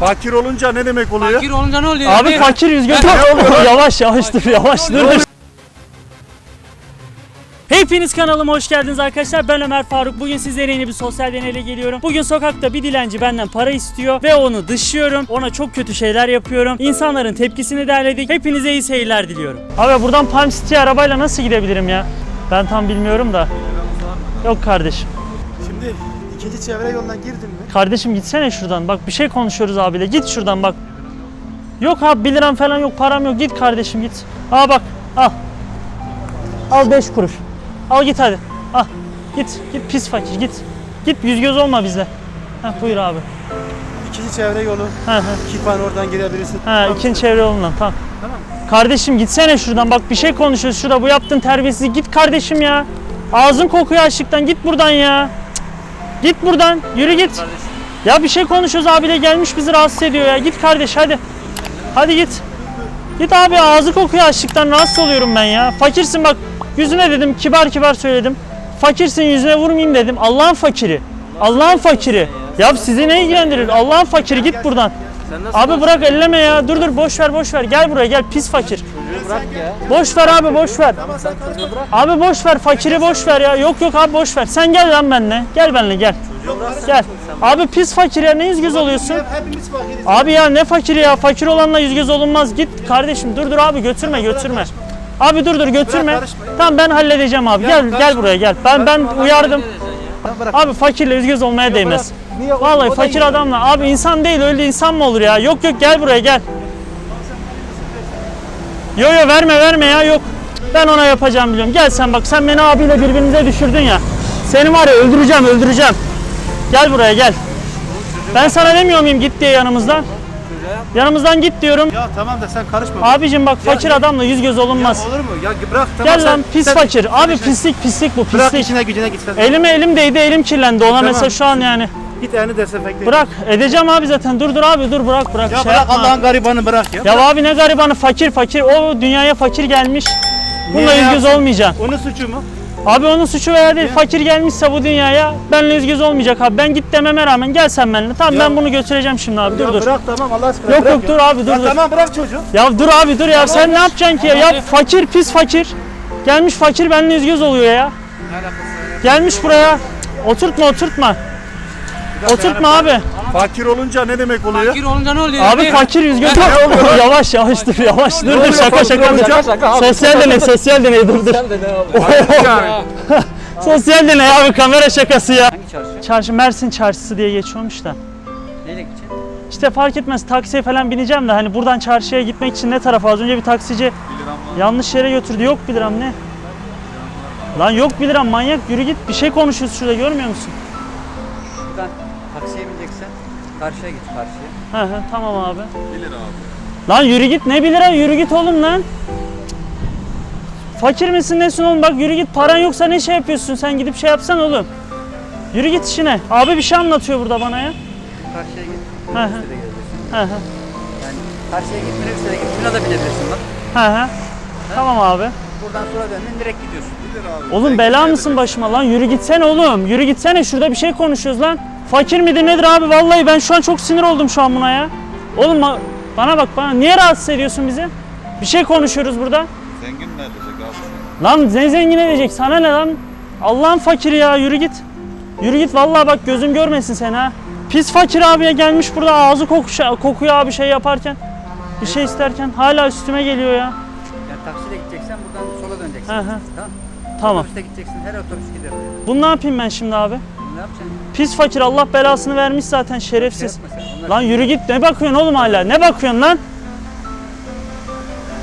Fakir olunca ne demek oluyor? Fakir olunca ne oluyor? Abi fakir yüz göz. yavaş yavaş dur yavaş dur. Hepiniz kanalıma hoş geldiniz arkadaşlar. Ben Ömer Faruk. Bugün sizlere yeni bir sosyal deneyle geliyorum. Bugün sokakta bir dilenci benden para istiyor ve onu dışlıyorum. Ona çok kötü şeyler yapıyorum. İnsanların tepkisini derledik. Hepinize iyi seyirler diliyorum. Abi buradan Palm City arabayla nasıl gidebilirim ya? Ben tam bilmiyorum da. Yok kardeşim. Şimdi ikinci çevre yoluna girdin mi? Kardeşim gitsene şuradan. Bak bir şey konuşuyoruz abiyle. Git şuradan bak. Yok abi 1 liram falan yok param yok. Git kardeşim git. Aa bak al. Al 5 kuruş. Al git hadi. Al. Git. Git pis fakir git. Git yüz göz olma bize. Heh, buyur abi. İkinci çevre yolu. Hı hı. Kipan oradan girebilirsin. Ha ikinci çevre yolundan tamam. Kardeşim gitsene şuradan bak bir şey konuşuyoruz şurada bu yaptığın terbiyesiz git kardeşim ya. Ağzın kokuyor açlıktan git buradan ya. Git buradan yürü git. Ya bir şey konuşuyoruz abiyle gelmiş bizi rahatsız ediyor ya. Git kardeş hadi. Hadi git. Git abi ağzı kokuyor açlıktan rahatsız oluyorum ben ya. Fakirsin bak yüzüne dedim kibar kibar söyledim. Fakirsin yüzüne vurmayayım dedim. Allah'ın fakiri. Allah'ın fakiri. Ya sizi ne ilgilendirir? Allah'ın fakiri git buradan. Abi bırak elleme ya. Dur dur boş ver boş ver. Gel buraya gel pis fakir. Boş ver abi boş ver. Abi boş ver fakiri boş ver ya. Yok yok abi boş ver. Sen gel lan benimle. Gel benimle gel. Gel. Abi pis fakir ya ne yüz göz oluyorsun? Hepimiz fakiriz. Abi ya ne fakiri ya? Fakir olanla yüz göz olunmaz. Git kardeşim dur dur abi götürme götürme. Abi dur dur götürme. Tamam ben halledeceğim abi. Gel gel buraya gel. Ben ben uyardım. Bırak. Abi fakirle yüz göz olmaya değmez. Niye? O- Vallahi o da fakir adamla. Abi insan değil öyle insan mı olur ya? Yok yok gel buraya gel. Yo yo verme verme ya yok. Ben ona yapacağım biliyorum. Gel sen bak sen beni abiyle birbirinize düşürdün ya. Seni var ya öldüreceğim öldüreceğim. Gel buraya gel. Ben sana demiyor muyum git diye yanımızdan? Yanımızdan git diyorum. Ya tamam da sen karışma. Abicim bak fakir adamla yüz göz olunmaz. Olur mu? Ya bırak tamam Gel sen- lan pis sen- fakir. Abi pislik pislik bu Bırak pislik. işine gücüne git sen. Elime elim değdi elim kirlendi ona mesela şu an yani. Git elini dezenfekte. Bırak edeceğim abi zaten dur dur abi dur bırak bırak Ya şey bırak. Allah'ın garibanı bırak ya. Ya abi ne garibanı fakir fakir o dünyaya fakir gelmiş. Bununla Niye yüz olmayacaksın. Onun suçu mu? Abi onun suçu veya değil fakir gelmişse bu dünyaya benle yüz göz olmayacak abi. Ben git dememe rağmen gel sen benimle. Tamam Ya- ben bunu götüreceğim şimdi abi dur ya dur. bırak tamam Allah aşkına Yok bırak yok ya. dur abi dur Ya dur. tamam bırak çocuğu. Ya dur abi dur ya sen ne yapacaksın ki ya? Ya fakir pis fakir. Gelmiş fakir benimle yüz göz oluyor ya. Gelmiş buraya. Oturtma oturtma. Oturtma abi. Fakir olunca ne demek oluyor? Fakir olunca ne oluyor? Abi fakir yüz göz. yavaş yavaş dur yavaş dur dur şaka şaka. olunca? Sosyal deney sosyal deney dur dur. Sosyal deney abi kamera şakası ya. Hangi çarşı? Çarşı Mersin çarşısı diye geçiyormuş da. Neyle gideceksin? İşte fark etmez taksiye falan bineceğim de hani buradan çarşıya gitmek için ne tarafa az önce bir taksici yanlış yere götürdü yok 1 liram ne? Lan yok 1 liram manyak yürü git bir şey konuşuyoruz şurada görmüyor musun? Karşıya git karşıya. Hı hı tamam abi. 1 lira abi. Lan yürü git ne 1 lira yürü git oğlum lan. Fakir misin nesin oğlum bak yürü git paran yoksa ne şey yapıyorsun sen gidip şey yapsan oğlum. Yürü git işine. Abi bir şey anlatıyor burada bana ya. Karşıya git. Hı hı. Geleceksin. Hı hı. Yani karşıya git minibüste de git. Şuna da binebilirsin bak. Hı hı. Tamam abi. Buradan sonra döndün direkt gidiyorsun. Oğlum bela mısın başıma lan? Yürü gitsene oğlum. Yürü gitsene şurada bir şey konuşuyoruz lan. Fakir midir nedir abi? Vallahi ben şu an çok sinir oldum şu an buna ya. Oğlum ba- bana bak bana. Niye rahatsız ediyorsun bizi? Bir şey konuşuyoruz burada. Zengin ne edecek abi? Lan ne zengin edecek? Sana ne lan? Allah'ın fakiri ya. Yürü git. Yürü git vallahi bak gözüm görmesin seni ha. Pis fakir abiye gelmiş burada ağzı kokuşa, kokuyor abi şey yaparken. Bir şey isterken hala üstüme geliyor ya. Buradan sola döneceksin. Hı hı. Tamam. Tamam. Otobüste gideceksin. Her otobüs gider. oraya. Bunu ne yapayım ben şimdi abi? Ne yapacaksın? Pis fakir Allah belasını vermiş zaten şerefsiz. Şey yapma sen. Onlar Lan yürü git ne bakıyorsun oğlum hala ne bakıyorsun lan?